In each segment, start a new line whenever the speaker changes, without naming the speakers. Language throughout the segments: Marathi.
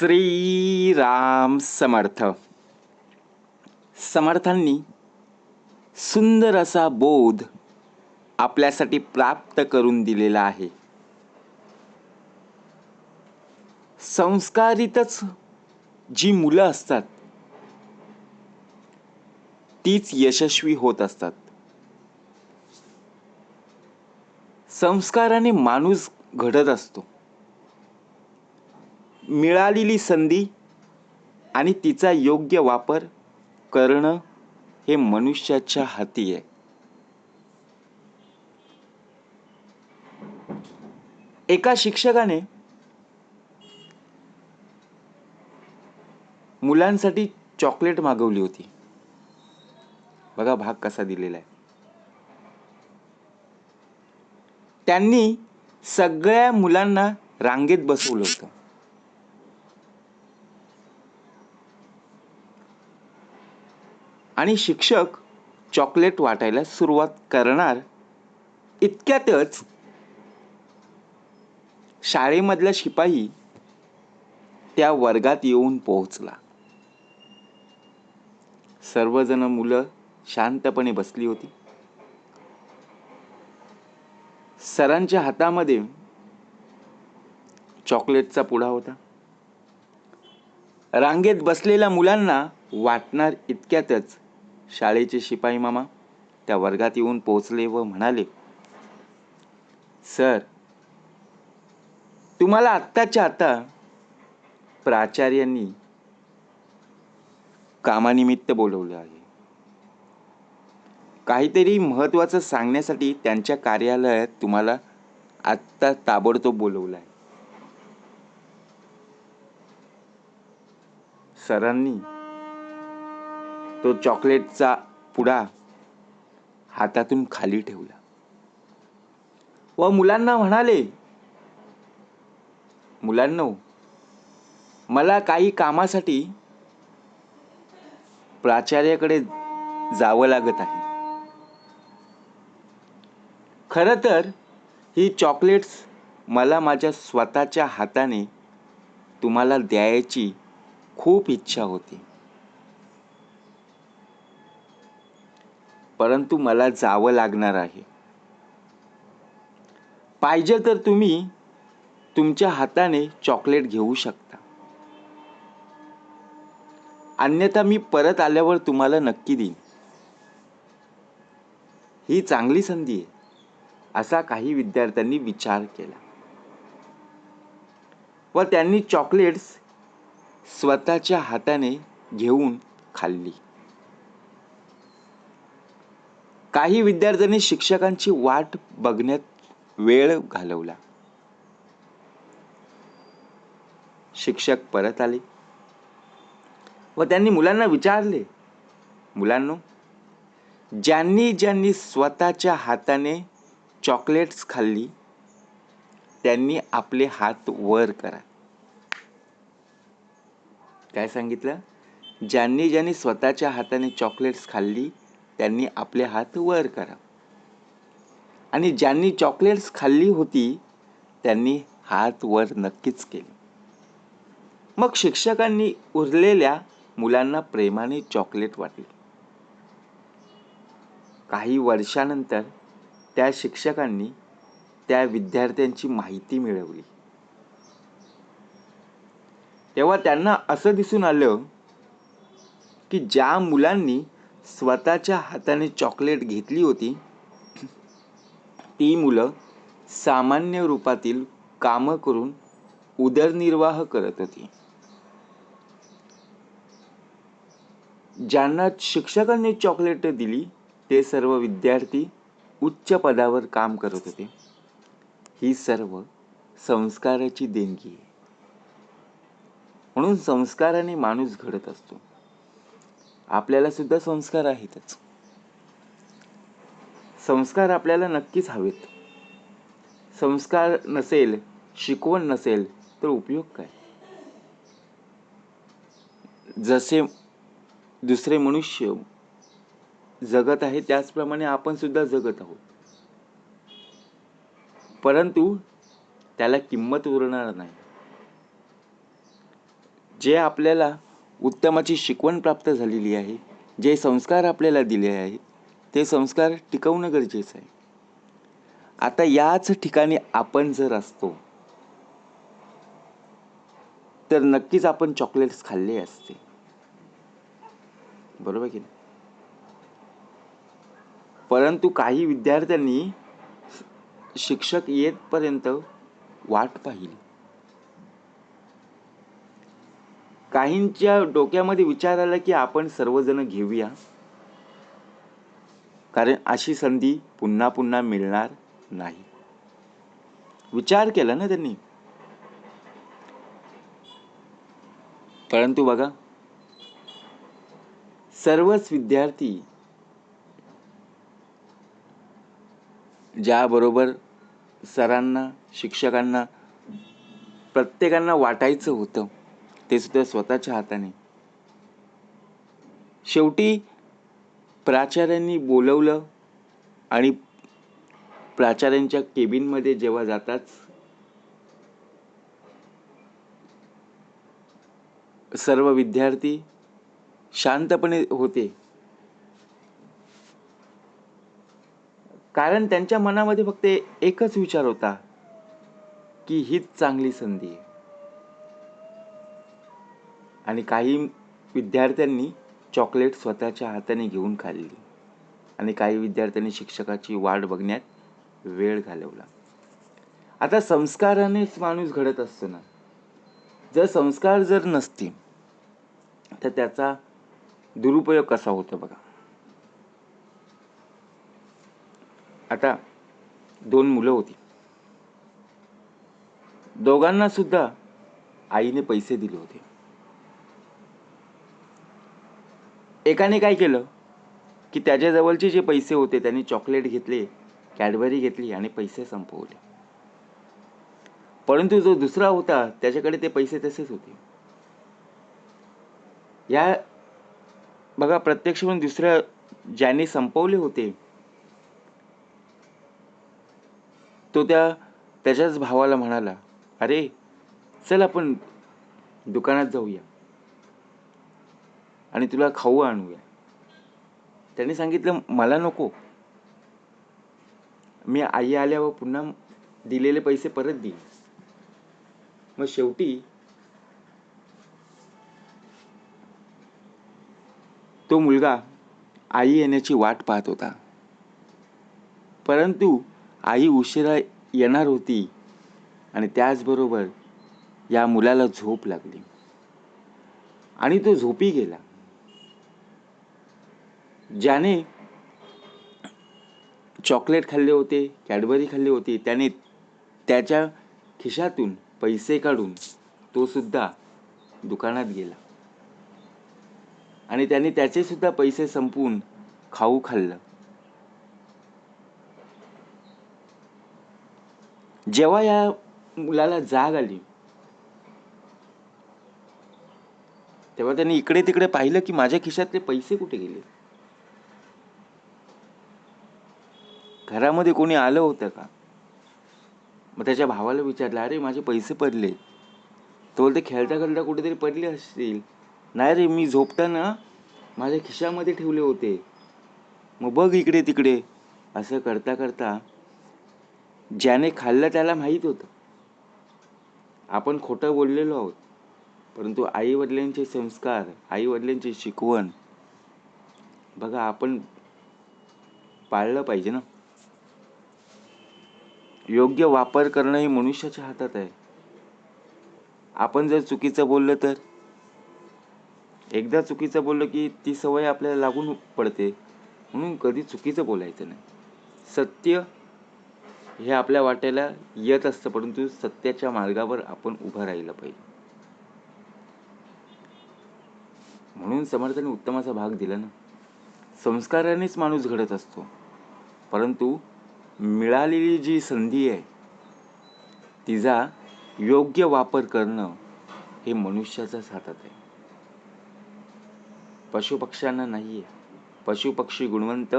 श्रीराम समर्थ. समर्थांनी सुंदर असा बोध आपल्यासाठी प्राप्त करून दिलेला आहे. संस्कारितच जी मुलं असतात तीच यशस्वी होत असतात. संस्काराने माणूस घडत असतो. मिळालेली संधी आणि तिचा योग्य वापर करणं हे मनुष्याच्या हाती आहे. एका शिक्षकाने मुलांसाठी चॉकलेट मागवली होती. बघा भाग कसा दिलेला आहे. त्यांनी सगळ्या मुलांना रांगेत बसवलं होतं. आणि शिक्षक चॉकलेट वाटायला सुरुवात करणार. इतक्यातच शाळेमधला शिपाई त्या वर्गात येऊन पोहोचला. सर्वजण मुलं शांतपणे बसली होती. सरांच्या हातामध्ये चॉकलेटचा पुडा होता. रांगेत बसलेल्या मुलांना वाटणार इतक्यातच शाळेचे शिपाई मामा त्या वर्गात येऊन पोहोचले व म्हणाले सर तुम्हाला आत्ताच्या आता प्राचार्यांनी कामानिमित्त बोलवलं आहे. काहीतरी महत्वाचं सांगण्यासाठी त्यांच्या कार्यालयात तुम्हाला आत्ता ताबडतोब बोलवलं आहे. सरांनी तो चॉकलेटचा पुडा हातातून खाली ठेवला. व मुलांना म्हणाले मुलांनो मला काही कामासाठी प्राचार्याकडे जावं लागत आहे. खरं तर ही चॉकलेट्स मला माझ्या स्वतःच्या हाताने तुम्हाला द्यायची खूप इच्छा होती. परंतु मला जावं लागणार आहे. पाहिजे तर तुम्ही तुमच्या हाताने चॉकलेट घेऊ शकता. अन्यथा मी परत आल्यावर तुम्हाला नक्की देईन. ही चांगली संधी आहे असा काही विद्यार्थ्यांनी विचार केला. व त्यांनी चॉकलेट्स स्वतःच्या हाताने घेऊन खाल्ली. काही विद्यार्थ्यांनी शिक्षकांची वाट बघण्यात वेळ घालवला. शिक्षक परत आले. व त्यांनी मुलांना विचारले मुलांनो ज्यांनी ज्यांनी स्वतःच्या हाताने चॉकलेट्स खाल्ली त्यांनी आपले हात वर करा. काय सांगितलं? ज्यांनी ज्यांनी स्वतःच्या हाताने चॉकलेट्स खाल्ली त्यांनी आपले हात वर करा. आणि ज्यांनी चॉकलेट्स खाल्ली होती त्यांनी हात वर नक्कीच केले. मग शिक्षकांनी उरलेल्या मुलांना प्रेमाने चॉकलेट वाटले. काही वर्षानंतर त्या शिक्षकांनी त्या विद्यार्थ्यांची माहिती मिळवली. तेव्हा त्यांना असं दिसून आलं की ज्या मुलांनी स्वतःच्या हाताने चॉकलेट घेतली होती. ती मुलं सामान्य रूपातील कामं करून उदरनिर्वाह करत होती. ज्यांना शिक्षकांनी चॉकलेट दिली ते सर्व विद्यार्थी उच्च पदावर काम करत होते. ही सर्व संस्काराची देणगी आहे. म्हणून संस्काराने माणूस घडत असतो. आपल्याला सुद्धा संस्कार आहेतच. संस्कार आपल्याला नक्कीच हवेत. संस्कार नसेल शिकवण नसेल तर उपयोग काय? जसे दुसरे मनुष्य जगत आहे त्याचप्रमाणे आपण सुद्धा जगत आहोत. परंतु त्याला किंमत उरणार नाही. जे आपल्याला उत्तमाची शिकवण प्राप्त झालेली आहे. जे संस्कार आपल्याला दिले आहेत ते संस्कार टिकवणं गरजेचं आहे. आता याच ठिकाणी आपण जर असतो तर नक्कीच आपण चॉकलेट्स खाल्ले असते. बरोबर की नाही? परंतु काही विद्यार्थ्यांनी शिक्षक येतपर्यंत वाट पाहिली. काहींच्या डोक्यामध्ये विचार आला की आपण सर्वजण घेऊया. कारण अशी संधी पुन्हा पुन्हा मिळणार नाही. विचार केला ना त्यांनी. परंतु बघा सर्वच विद्यार्थी ज्याबरोबर सरांना शिक्षकांना प्रत्येकांना वाटायचं होतं ते सुद्धा स्वतःच्या हाताने. शेवटी प्राचार्यांनी बोलवलं आणि प्राचार्यांच्या केबिनमध्ये जेव्हा जाताच सर्व विद्यार्थी शांतपणे होते. कारण त्यांच्या मनामध्ये फक्त एकच विचार होता की हीच चांगली संधी आहे. आणि काही विद्यार्थ्यांनी चॉकलेट स्वतःच्या हाताने घेऊन खाल्ली. आणि काही विद्यार्थ्यांनी शिक्षकाची वाट बघण्यात वेळ घालवला. आता संस्कारानेच माणूस घडत असतो ना. जर संस्कार जर नसतील तर त्याचा दुरुपयोग कसा होतो बघा. आता दोन मुलं होती. दोघांना सुद्धा आईने पैसे दिले होते. एकाने काय केलं? की त्याच्या जवळचे जे पैसे होते त्यांनी चॉकलेट घेतले कॅडबरी घेतली आणि पैसे संपवले. परंतु जो दुसरा होता त्याच्याकडे ते पैसे तसेच होते. या बघा प्रत्यक्ष म्हणून दुसऱ्या ज्याने संपवले होते तो त्या त्याच्याच भावाला म्हणाला अरे चल आपण दुकानात जाऊया. आणि तुला खाऊ आणूया. त्याने सांगितलं मला नको. मी आई आल्यावर पुन्हा दिलेले पैसे परत देईन. मग शेवटी तो मुलगा आई येण्याची वाट पाहत होता. परंतु आई उशिरा येणार होती आणि त्याचबरोबर या मुलाला झोप लागली. आणि तो झोपी गेला. ज्याने चॉकलेट खाल्ले होते कॅडबरी खाल्ली होती त्याने त्याच्या खिशातून पैसे काढून तो सुद्धा दुकानात गेला. आणि त्याने त्याचे सुद्धा पैसे संपवून खाऊ खाल्लं. जेव्हा या मुलाला जाग आली तेव्हा त्यांनी इकडे तिकडे पाहिलं की माझ्या खिशातले पैसे कुठे गेले? घरामध्ये कोणी आलं होतं का? मग त्याच्या भावाला विचारलं अरे माझे पैसे पडले. तो बोलते खेळता खेळता कुठेतरी पडले असतील. नाही रे मी झोपताना माझ्या खिशामध्ये ठेवले होते. मग बघ इकडे तिकडे. असं करता करता ज्याने खाल्लं त्याला माहीत होतं. आपण खोटं बोललेलो आहोत परंतु आई वडिलांचे संस्कार आई वडिलांची शिकवण बघा आपण पाळलं पाहिजे ना. योग्य वापर करणं हे मनुष्याच्या हातात आहे. आपण जर चुकीचं बोललं तर? एकदा चुकीचं बोललं की ती सवय आपल्याला लागून पडते. म्हणून कधी चुकीचं बोलायचं नाही. सत्य हे आपल्या वाट्याला येत असतं परंतु सत्याच्या मार्गावर आपण उभं राहिलं पाहिजे. म्हणून समर्थाने उत्तमाचा भाग दिला ना. संस्कारानेच माणूस घडत असतो. परंतु मिळालेली जी संधी आहे तिचा योग्य वापर करणं हे मनुष्याच्याच हातात आहे. पशुपक्ष्यांना नाही आहे पशुपक्षी गुणवंत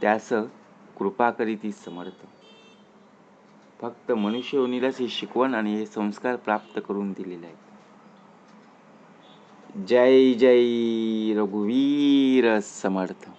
त्यास कृपा करीती समर्थ. फक्त मनुष्य योनीलाच ही शिकवण आणि हे संस्कार प्राप्त करून दिलेले आहेत. जय जय रघुवीर समर्थ.